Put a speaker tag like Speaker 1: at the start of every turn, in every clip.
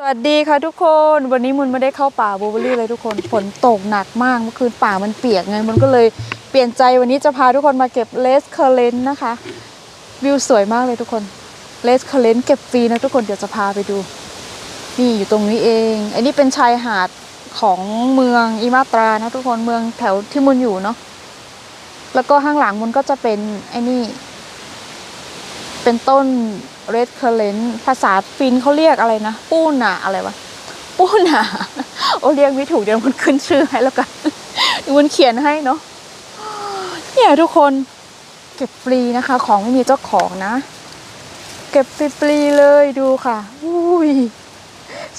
Speaker 1: สวัสดีค่ะทุกคน วันนี้มุนไม่ได้เข้าป่าบูเบอรี่เลยทุกคน ฝนตกหนักมากเมื่อคืนป่ามันเปียกไงมันก็เลยเปลี่ยนใจวันนี้จะพาทุกคนมาเก็บเลสเคเลนนะคะ วิวสวยมากเลยทุกคนเลสเคเลนเก็บฟรีนะทุกคนเดี๋ยวจะพาไปดู นี่อยู่ตรงนี้เอง อันนี้เป็นชายหาดของเมืองอิมาตรานะทุกคนเมืองแถวที่มุนอยู่เนาะแล้วก็ข้างหลังมุนก็จะเป็นไอ้นี่ เป็นต้น red currant ภาษาฟินเขาเรียกอะไรนะ ปูน่ะอะไรวะ ปูน่ะโอเรียกไม่ถูกเดี๋ยวมันขึ้นชื่อให้แล้วกันเดี๋ยวมันเขียนให้เนาะเนี่ยทุกคนเก็บฟรีนะคะ ของไม่มีเจ้าของนะ เก็บฟรีเลยดูค่ะอุ้ย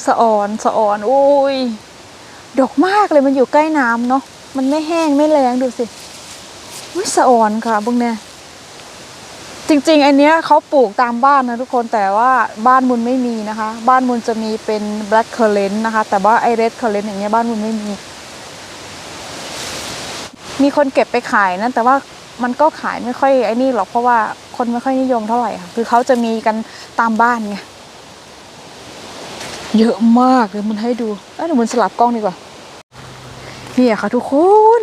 Speaker 1: สะออนสะออนอุ้ยดอกมากเลยมันอยู่ใกล้น้ำเนาะมันไม่แห้งไม่แรงดูสิอุ้ยสะออนค่ะบุ้งเนี่ย จริงๆอันเนี้ยเขาปลูกตามบ้านนะทุกคนแต่ว่าบ้านมุนไม่มีนะคะ บ้านมุนจะมีเป็น black currant นะคะ แต่ว่าไอ red currant อย่างเงี้ยบ้านมุนไม่มี มีคนเก็บไปขายนะแต่ว่ามันก็ขายไม่ค่อยไอ้นี่หรอกเพราะว่าคนไม่ค่อยนิยมเท่าไหร่ค่ะคือเขาจะมีกันตามบ้านไงเยอะมากเลยมันให้ดูเอ้ยมันสลับกล้องดีกว่าเนี่ยค่ะทุกคน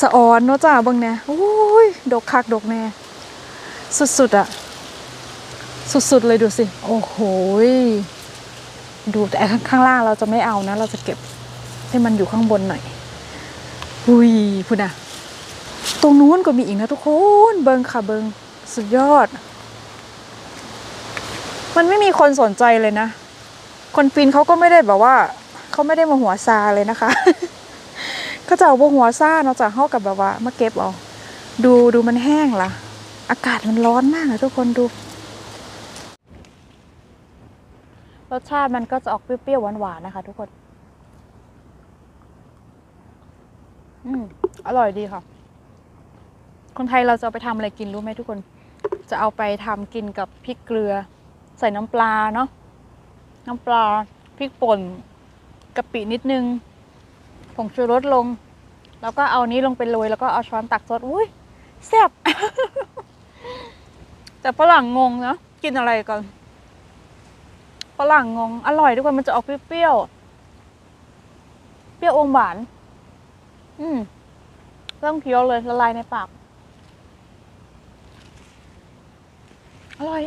Speaker 1: สะออนเนาะจ้าบังเนี่ยโอ้ย ดกคัก ดกแน่ สุดๆอะสุดๆเลยดูสิ โอ้โหดูแต่ข้างล่างเราจะไม่เอานะ เราจะเก็บให้มันอยู่ข้างบนหน่อยหุยพูดนะตรงนู้นก็มีอีกนะทุกคนเบิงค่ะเบิงสุดยอด มันไม่มีคนสนใจเลยนะ คนฟินเขาก็ไม่ได้แบบว่าเขาไม่ได้มาหัวซาเลยนะคะเขาจะเอาพวกหัวซ่าเนาะจากเข้ากับแบบว่ามาเก็บเอาดูดูมันแห้งล่ะ อากาศมันร้อนมากนะทุกคนดู รสชาติมันก็จะออกเปรี้ยวๆหวานๆนะคะ ทุกคน อืมอร่อยดีค่ะ คนไทยเราจะเอาไปทำอะไรกินรู้ไหมทุกคน จะเอาไปทำกินกับพริกเกลือ ใส่น้ำปลาเนาะน้ำปลาพริกป่นกะปินิดนึงผงชูรสลง แล้วก็เอานี้ลงไปโรยแล้วก็เอาช้อนตักซดอุ้ยแซ่บ แต่ฝรั่งงงนะกินอะไรก่อนฝรั่งงง อร่อยทุกคนมันจะออกเปรี้ยวเปรี้ยวอมหวาน อืมเริ่มเคี้ยวเลยละลายในปาก อร่อย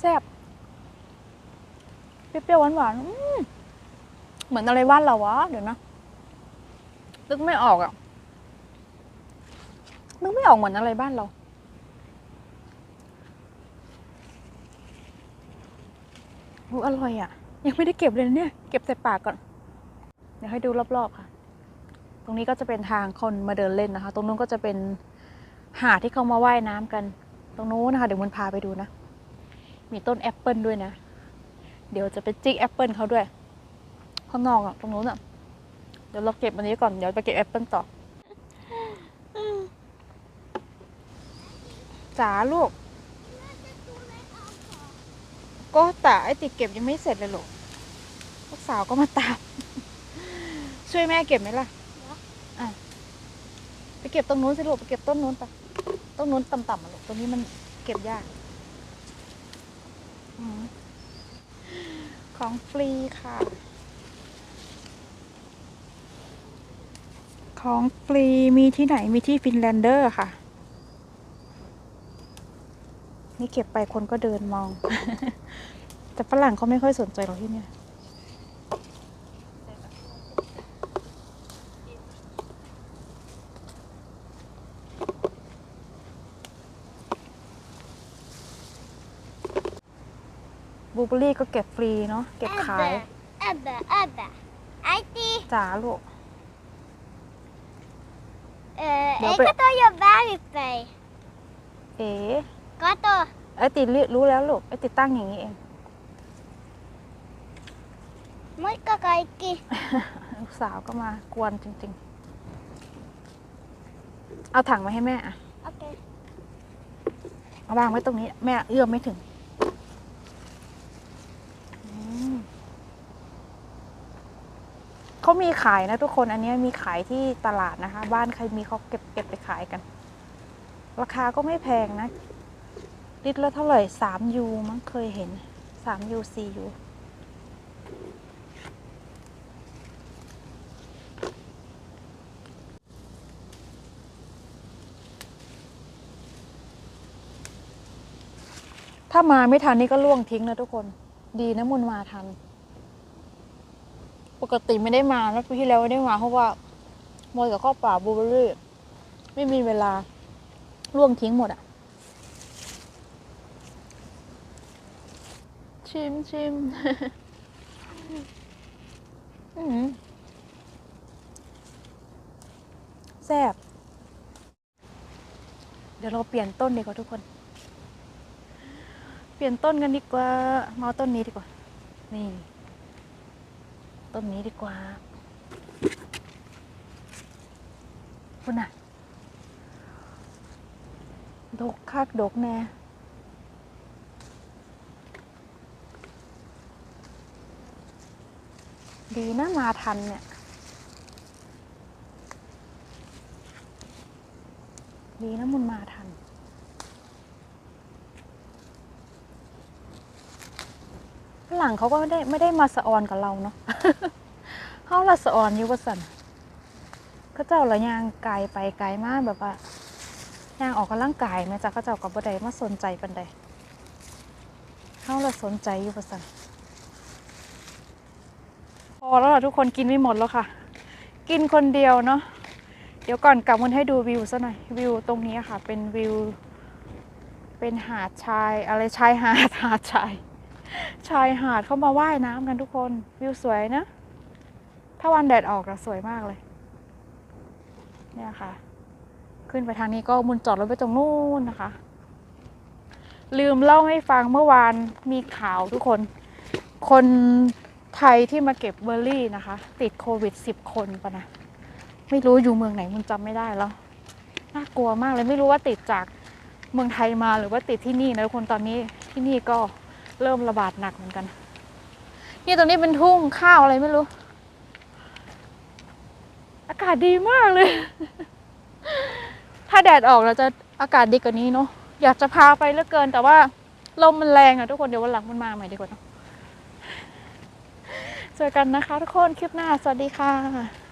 Speaker 1: แซ่บเปรี้ยวหวานๆอืมเหมือนอะไรว่านเราวะ เดี๋ยวนะนึกไม่ออกอะนึกไม่ออกเหมือนอะไรบ้านเรา โอ้อร่อยอะ ยังไม่ได้เก็บเลยนะเนี่ย เก็บใส่ปากก่อน เดี๋ยวให้ดูรอบๆค่ะ ตรงนี้ก็จะเป็นทางคนมาเดินเล่นนะคะ ตรงนู้นก็จะเป็นหาดที่เขามาว่ายน้ำกัน ตรงนู้นนะคะเดี๋ยวมันพาไปดูนะ มีต้นแอปเปิลด้วยนะ เดี๋ยวจะไปจิกแอปเปิลเขาด้วยข้างนอกอะตรงนู้นอะ เดี๋ยวเราเก็บอันนี้ก่อน เดี๋ยวไปเก็บแอปเปิลต่อจ๋าลูก ก็แต่ไอติเก็บยังไม่เสร็จเลยหรอกลูกสาวก็มาตาม ช่วยแม่เก็บไหมล่ะอะไปเก็บตรงนู้นสิลูกไปเก็บต้นนู้นไปต้นนู้นต่ำๆอะลูกตรงนี้มันเก็บยากอืมของฟรีค่ะ ของฟรีมีที่ไหนมีที่ฟินแลนเดอร์ค่ะ นี่เก็บไปคนก็เดินมอง แต่ฝรั่งเขาไม่ค่อยสนใจหรอกที่เนี่ยบลูเบอร์รี่ก็เก็บฟรีเนาะเก็บขาย
Speaker 2: Ebbe, Ebbe. Eiti,
Speaker 1: จ๋าลูก
Speaker 2: eh,
Speaker 1: Nå
Speaker 2: jeg
Speaker 1: be-
Speaker 2: kan ta jobbe her oppe.
Speaker 1: เอ๋
Speaker 2: Gato,
Speaker 1: ไอติรู้แล้วลูกไอติตั้งอย่างนี้เอง
Speaker 2: morka kaikki.
Speaker 1: ลูกสาวก็มากวนจริง ๆ เอาถังมาให้แม่อะ
Speaker 2: Okej.
Speaker 1: เอาวางไว้ตรงนี้ แม่เอื้อมไม่ถึงอืมเขามีขายนะทุกคนอันนี้มีขายที่ตลาดนะคะ บ้านใครมีเขาเก็บเก็บไปขายกัน ราคาก็ไม่แพงนะ ลิตรละเท่าไหร่สามยูมั้งเคยเห็นสามยูสี่ยูถ้ามาไม่ทันนี่ก็ล่วงทิ้งนะทุกคน ดีนะมุนมาทัน ปกติไม่ได้มาแล้วปีที่แล้วไม่ได้มาเพราะว่าโมยกับข้อวป่าบูเบอรี่ ไม่มีเวลาล่วงทิ้งหมดอะ่ะ ชิมชิมแซ่บ เดี๋ยวเราเปลี่ยนต้นดีกว่าทุกคน เปลี่ยนต้นกันดีกว่ามาเอาต้นนี้ดีกว่า นี่ ต้นนี้ดีกว่าคุณน่ะ ดกคักดกแน่ ดีนะมาทันเนี่ย ดีนะมุนมาทัน ฝรั่งเขาก็ไม่ได้ไม่ได้มาสะออนกับเราเนาะเขาละสะออนอยู่ว่าสันเขาเจ้าละยางไกายไปไกลมากแบบว่ายางออกกำลังกายแม่จ้ะเขาเจ้ากับบ่ได้มาสนใจปันใดเขาละสนใจอยู่ว่าสัน อแล้วล่ะทุกคนกินไม่หมดแล้วค่ะ กินคนเดียวเนาะเดี๋ยวก่อนกลับมันให้ดูวิวซะหน่อยวิวตรงนี้ค่ะ เป็นวิว เป็นหาดชาย อะไรชายหาดหาดชาย ชายหาดเข้ามาว่ายน้ำกันทุกคนวิวสวยนะ ถ้าวันแดดออกจะสวยมากเลย เนี่ยค่ะ ขึ้นไปทางนี้ก็มุนจอดรถไปตรงนู้นนะคะ ลืมเล่าให้ฟังเมื่อวานมีข่าวทุกคน คน ไทยที่มาเก็บเบอร์รี่นะคะ ติดโควิด 10 คนปะนะ ไม่รู้อยู่เมืองไหนมุนจำไม่ได้แล้ว น่ากลัวมากเลยไม่รู้ว่าติดจากเมืองไทยมาหรือว่าติดที่นี่นะทุกคนตอนนี้ที่นี่ก็เริ่มระบาดหนักเหมือนกัน นี่ตรงนี้เป็นทุ่งข้าวอะไรไม่รู้ อากาศดีมากเลย ถ้าแดดออกเราจะอากาศดีกว่านี้เนาะอยากจะพาไปเหลือเกิน แต่ว่าลมมันแรงอะทุกคนเดี๋ยววันหลังมันมาใหม่ดีกว่านะ เจอกันนะคะทุกคนคลิปหน้า สวัสดีค่ะ